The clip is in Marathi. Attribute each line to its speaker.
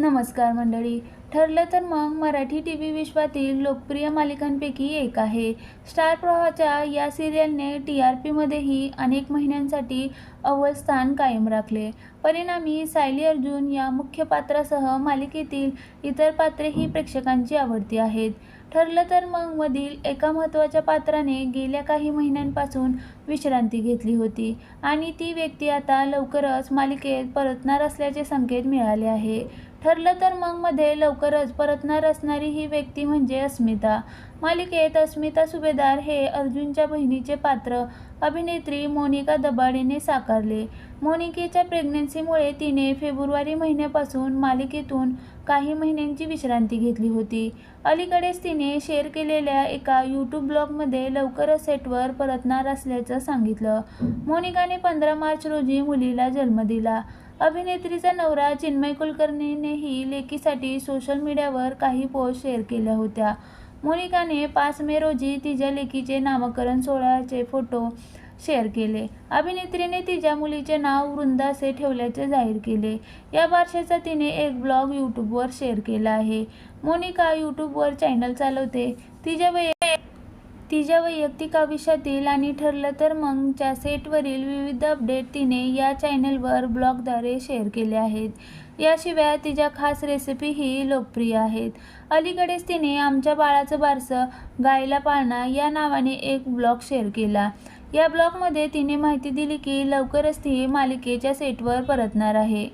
Speaker 1: नमस्कार मंडळी. ठरलं तर मग मराठी टी व्ही विश्वातील लोकप्रिय मालिकांपैकी एक आहे. स्टार प्रवाहाच्या या सिरियलने टी आर पीमध्येही अनेक महिन्यांसाठी अव्वल स्थान कायम राखले. परिणामी सायली अर्जुन या मुख्य पात्रासह मालिकेतील इतर पात्रेही प्रेक्षकांची आवडती आहेत. ठरलं तर मग मधील एका महत्त्वाच्या पात्राने गेल्या काही महिन्यांपासून विश्रांती घेतली होती आणि ती व्यक्ती आता लवकरच मालिकेत परतणार असल्याचे संकेत मिळाले आहे. ठरलं तर मग मध्ये लवकरच परतणार असणारी ही व्यक्ती म्हणजे अस्मिता. मालिकेत अस्मिता सुभेदार हे अर्जुनच्या बहिणीचे पात्र. अभिनेत्री मोनिका दबाडेने साकारले. मोनिकेच्या प्रेग्नन्सीमुळे तिने फेब्रुवारी महिन्यापासून मालिकेतून काही महिन्यांची विश्रांती घेतली होती. अलीकडेच तिने शेअर केलेल्या एका यूट्यूब ब्लॉगमध्ये लवकरच सेटवर परतणार असल्याचं सांगितलं. मोनिकाने पंधरा मार्च रोजी मुलीला जन्म दिला. अभिनेत्रीचा नवरा चिन्मय कुलकर्णीनेही लेकीसाठी सोशल मीडियावर काही पोस्ट शेअर केल्या होत्या. मोनिकाने पाच मे रोजी तिच्या लेकीचे नामकरण सोहळ्याचे फोटो शेअर केले. अभिनेत्रीने तिच्या मुलीचे नाव वृंदा असे ठेवल्याचे जाहीर केले. या बारशाचा तिने एक ब्लॉग यूट्यूबवर शेअर केला आहे. मोनिका यूट्यूबवर चॅनल चालवते. तिच्या वय तिच्या वैयक्तिक आयुष्यातील आणि ठरलं तर मगच्या सेटवरील विविध अपडेट तिने या चॅनलवर ब्लॉगद्वारे शेअर केले आहेत. याशिवाय तिच्या खास रेसिपीही लोकप्रिय आहेत. अलीकडेच तिने आमच्या बाळाचं बारसं गायला पाळणा या नावाने एक ब्लॉग शेअर केला. या ब्लॉगमध्ये तिने माहिती दिली की लवकरच ती मालिकेच्या सेटवर परतणार आहे.